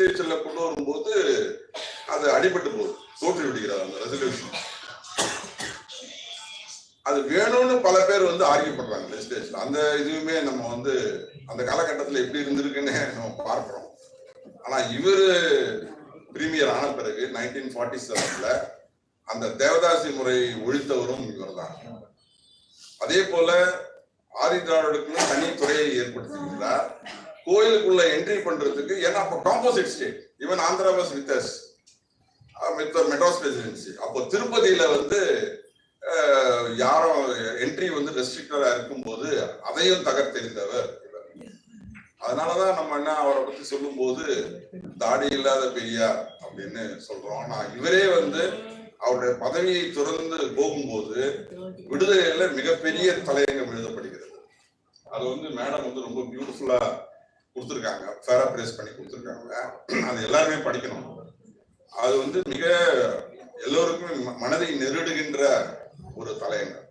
லெஜிஸ்லேச்சர்ல கொண்டு வரும்போது அது அடிபட்டு போகுது. தோற்று விடுகிறார் அந்த ரெசல்யூஷன் அது வேணும்னு பல பேர் வந்து ஆர்கியூ பண்றாங்க லெஜிஸ்லேச்சர்ல அந்த இதுவுமே நம்ம வந்து அந்த காலகட்டத்தில் எப்படி இருந்திருக்குன்னு நம்ம பார்க்கிறோம். ஆனா இவர் பிரீமியர் ஆன பிறகு நைன்டீன் ஃபார்ட்டி செவன்ல அந்த தேவதாசி முறை ஒழித்தவரும் இவர்தான். அதே போல ஆதி தனி துறையை ஏற்படுத்தியிருந்தார் கோயிலுக்குள்ள என்ட்ரி பண்றதுக்கு ஏன்னா அப்போ composite state even Andhra was with us with Madras presidency அப்போ திருப்பதியில வந்து யாரும் என்ட்ரி வந்து ரெஸ்ட்ரிக்டடா இருக்கும்போது அதையும் தகர்த்தெறிந்தவர் இவர். அதனாலதான் நம்ம என்ன அவரை பத்தி சொல்லும்போது தாடி இல்லாத பெரியார் அப்படின்னு சொல்றோம். ஆனா இவரே வந்து அவருடைய பதவியை துறந்து போகும்போது விடுதலையில மிகப்பெரிய தலையங்கம் எழுதப்படுகிறது. அது வந்து மேடம் வந்து ரொம்ப பியூட்டிஃபுல்லா கொடுத்துருக்காங்க. ஃபேரா பிரேஸ் பண்ணி கொடுத்துருக்காங்க. அது எல்லாருமே படிக்கணும். அது வந்து மிக எல்லோருக்குமே ம- மனதை நெருடுகின்ற ஒரு தலையங்கம்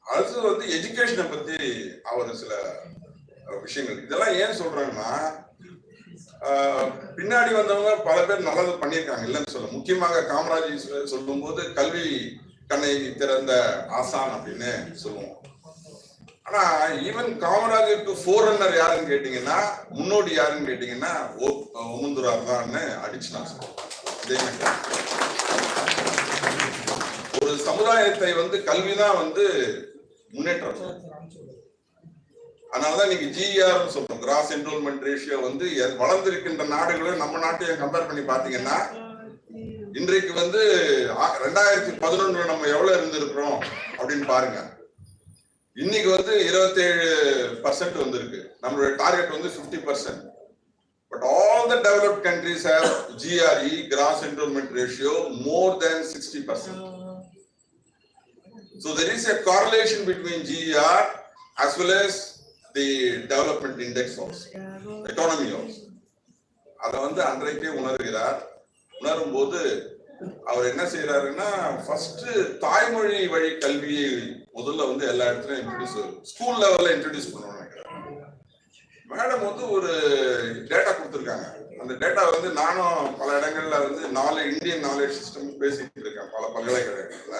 அடுத்தது வந்து எஜுகேஷனை பத்தி அவர் சில விஷயங்கள். இதெல்லாம் ஏன் சொல்றாங்கன்னா பின்னாடி வந்தவங்க பல பேர் நல்லது பண்ணியிருக்காங்க. இல்லைன்னு சொல்ல முக்கியமாக காமராஜ் சொல்லும்போது கல்வி கண்ணை திறந்த ஆசான் அப்படின்னு சொல்லுவோம். ஆனா ஈவன் காமராஜருக்கு ஃபோர் ரன்னர் யாருன்னு கேட்டீங்கன்னா முன்னோடி யாருன்னு கேட்டீங்கன்னா ஓ ஓமுந்துரார் தான்னு அடிச்சு நான் ஒரு சமுதாயத்தை வந்து கல்விதான் வந்து முன்னேற்றம். அதனாலதான் இன்னைக்கு ஜிஆர்னு சொல்றோம். கிராஸ் என்ரோல்மெண்ட் ரேஷியோ வந்து வளர்ந்திருக்கின்ற நாடுகளும் நம்ம நாட்டையும் கம்பேர் பண்ணி பாத்தீங்கன்னா இன்றைக்கு வந்து ரெண்டாயிரத்தி பதினொன்றுல நம்ம எவ்வளவு இருந்திருக்கிறோம் அப்படின்னு பாருங்க. இன்னைக்கு வந்து இருபத்தேழு பர்சன்ட் வந்திருக்கு. நம்மளுடைய டார்கெட் வந்து 50% percent but all the developed countries have GRE gross enrolment ratio more than sixty percent So there is a correlation between GER as well as the development index also, economy also. அதை வந்து அன்றைக்கே உணர்கிறார். உணரும் போது அவர் என்ன செய்யறாருன்னா first தாய்மொழி வழி கல்வியை முதல்ல வந்து எல்லா இடத்துலயும் இன்ட்ரடியூஸ் ஸ்கூல் லெவல்ல இன்ட்ரடியூஸ் பண்ணணும்னு நினைக்கிறேன். மேடம் வந்து ஒரு டேட்டா கொடுத்துருக்காங்க. அந்த டேட்டா வந்து நானும் பல இடங்கள்ல வந்து நாலு இந்தியன் நாலேஜ் சிஸ்டம் பேசிட்டு இருக்கேன் பல பல்கலைக்கழகங்கள்ல.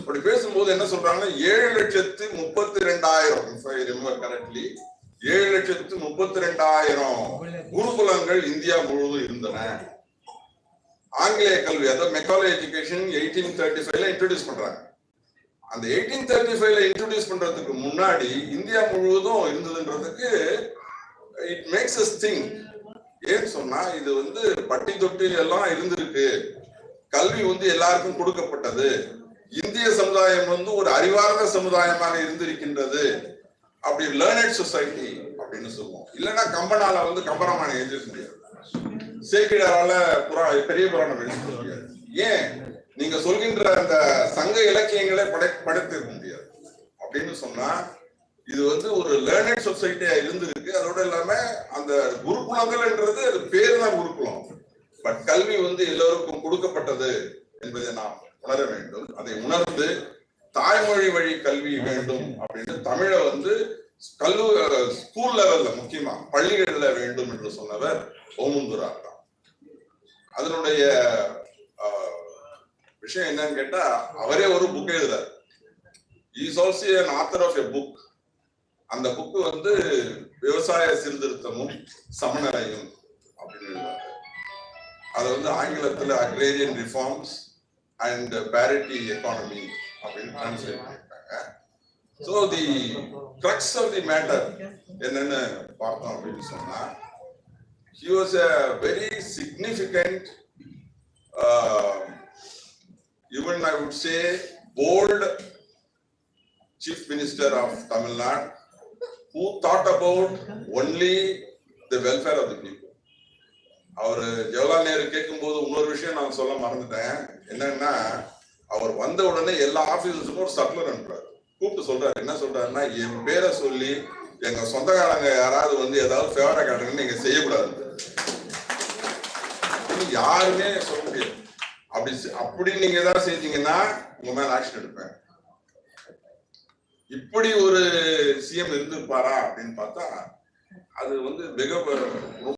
அப்படி பேசும்போது என்ன சொல்றாங்கன்னா ஏழு லட்சத்து முப்பத்தி ரெண்டாயிரம் கரெக்ட்லி ஏழு லட்சத்து முப்பத்தி ரெண்டாயிரம் குருகுலங்கள் இந்தியா முழுவதும் இருந்தன. ஆங்கிலேய கல்வி அதாவது மெக்காலே எஜுகேஷன் எயிட்டீன் தேர்ட்டி ஃபைவ்ல இன்ட்ரடியூஸ் பண்றாங்க. அந்த எயிட்டீன் தேர்ட்டி ஃபைவ்ல இன்ட்ரடியூஸ் பண்றதுக்கு முன்னாடி இந்தியா முழுவதும் இருந்ததுன்றதுக்கு இட் மேக்ஸ் அஸ் திங் ஏன்னு சொன்னா இது வந்து பட்டி தொட்டி எல்லாம் இருந்திருக்கு. கல்வி வந்து எல்லாருக்கும் கொடுக்கப்பட்டது. இந்திய சமுதாயம் வந்து ஒரு அறிவார்ந்த சமுதாயமாக இருந்திருக்கின்றது. அப்படி லேர்னட் சொசைட்டி அப்படின்னு சொல்லுவோம். இல்லைன்னா கம்பனால வந்து கம்பராமாயணம் எழுதிருக்க முடியாது. சேக்கிடாரால புரா பெரிய புராணம் எழுதிருக்க முடியாது. ஏன்? நீங்க சொல்கின்ற அந்த சங்க இலக்கியங்களை படை படைத்திருக்க முடியாது. அப்படின்னு சொன்னா இது வந்து ஒரு லேர்னட் சொசைட்டியா இருந்திருக்கு. அதோட இல்லாம அந்த குருகுலங்கள்ன்றது அது பேர் தான் குருகுலம். பட் கல்வி வந்து எல்லோருக்கும் கொடுக்கப்பட்டது என்பதை நாம் உணர வேண்டும். அதை உணர்ந்து தாய்மொழி வழி கல்வி வேண்டும் அப்படின்னு தமிழை வந்து கல்லூ ஸ்கூல் லெவல்ல முக்கியமா பள்ளிகள்ல வேண்டும் என்று சொன்னவர் ஓமுந்துரா தான். அதனுடைய விஷயம் என்னன்னு கேட்டா அவரே ஒரு புக் எழுதுறாரு. Is also an author of a book அந்த புக் வந்து விவசாய சீர்திருத்தமும் சமநிலையும் அப்படின்னு எழுதுறாரு. அதை வந்து ஆங்கிலத்துல agrarian reforms and parity economy அப்படின்னு டிரான்ஸ்லேட் பண்ணியிருக்காங்க. So the crux of the matter என்னன்னு பார்த்தோம் அப்படின்னு சொன்னா he was a very significant uh, even I would say bold chief minister of Tamil Nadu who thought about only the welfare of the people. அவர் ஜவஹர்லால் நேரு கேட்கும்போது இன்னொரு விஷயம் நான் சொல்ல மறந்துட்டேன். என்னன்னா அவர் வந்த உடனே எல்லா ஆபீசர்ஸுக்கும் ஒரு சட்லர் அனுப்புறாரு. கூப்பிட்டு சொல்றாரு. என்ன சொல்றாருன்னா என் பேரை சொல்லி எங்க சொந்தக்காரங்க யாராவது வந்து ஏதாவது ஃபேவரை காட்டுறேன்னு நீங்க செய்யக்கூடாது. யாருமே சொல்ல முடியாது. அப்படி அப்படி நீங்க ஏதாவது செஞ்சீங்கன்னா உங்க மேல ஆக்ஷன் எடுப்பேன். இப்படி ஒரு சிஎம் இருந்திருப்பாரா அப்படின்னு பார்த்தா அது வந்து மிக